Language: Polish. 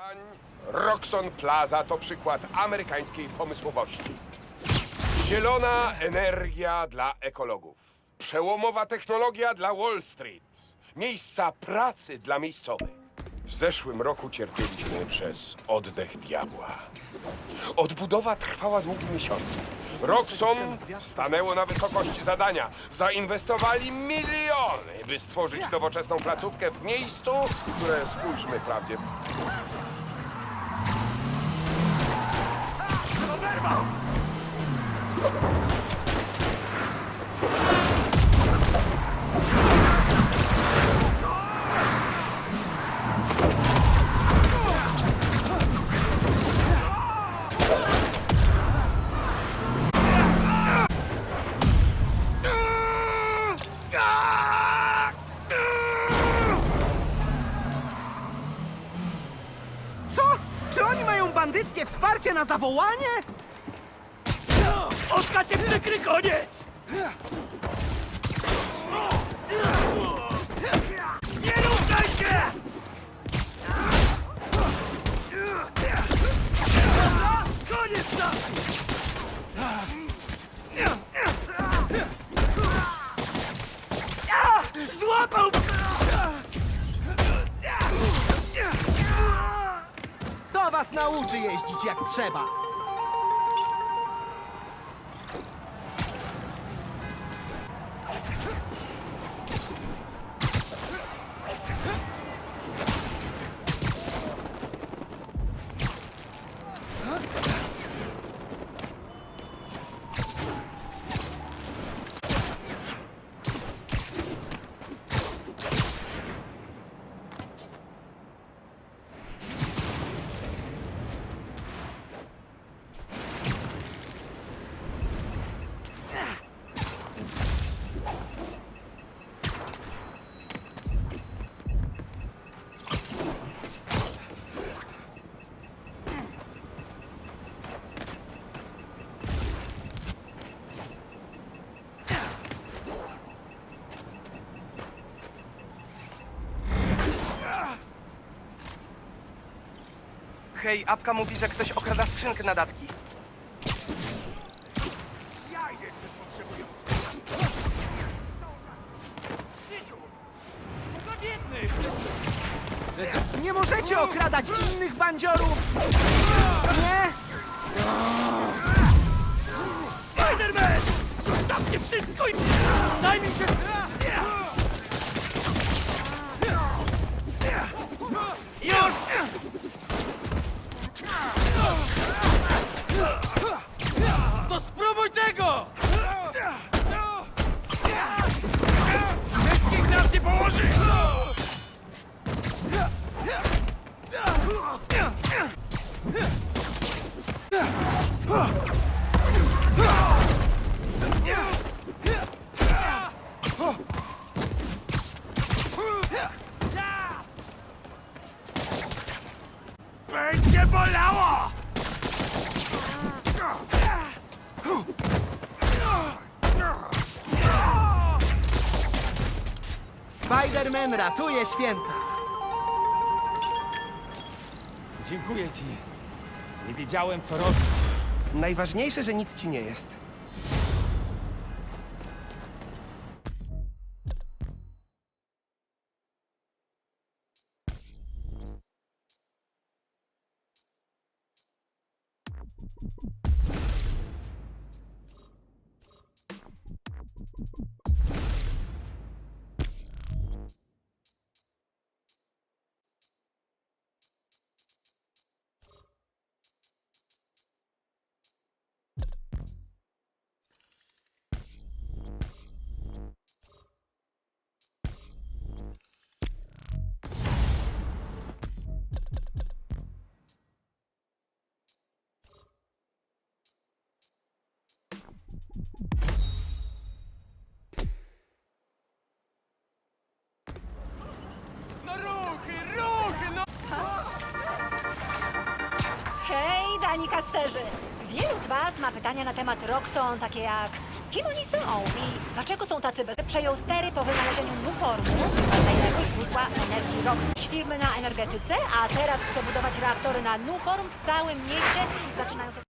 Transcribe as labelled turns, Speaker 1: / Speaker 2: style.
Speaker 1: Zadań Roxon Plaza to przykład amerykańskiej pomysłowości. Zielona energia dla ekologów. Przełomowa technologia dla Wall Street. Miejsca pracy dla miejscowych. W zeszłym roku cierpieliśmy przez oddech diabła. Odbudowa trwała długie miesiące. Roxon stanęło na wysokości zadania. Zainwestowali miliony, by stworzyć nowoczesną placówkę w miejscu, które spójrzmy prawdzie.
Speaker 2: Co? Czy oni mają bandyckie wsparcie na zawołanie?
Speaker 3: Oska cię przykry koniec! Nie ruszaj się! Koniec tam! Złapał!
Speaker 2: To was nauczy jeździć jak trzeba.
Speaker 4: Hej, apka mówi, że ktoś okrada skrzynkę na datki.
Speaker 3: Dla biednych!
Speaker 2: Nie możecie okradać innych bandziorów! Nie?
Speaker 3: Spider-Man! Zostawcie wszystko i... Daj mi się...
Speaker 2: Spider-Man ratuje święta.
Speaker 3: Dziękuję ci. Nie wiedziałem, co robić.
Speaker 2: Najważniejsze, że nic ci nie jest.
Speaker 5: Dani Kasterzy! Wielu z Was ma pytania na temat Roxon, takie jak kim oni są i dlaczego są tacy bez... Przejął stery po wynalezieniu z kolejnego źródła energii wielki Rox z firmy na energetyce, a teraz chce budować reaktory na Nuform w całym mieście, zaczynając.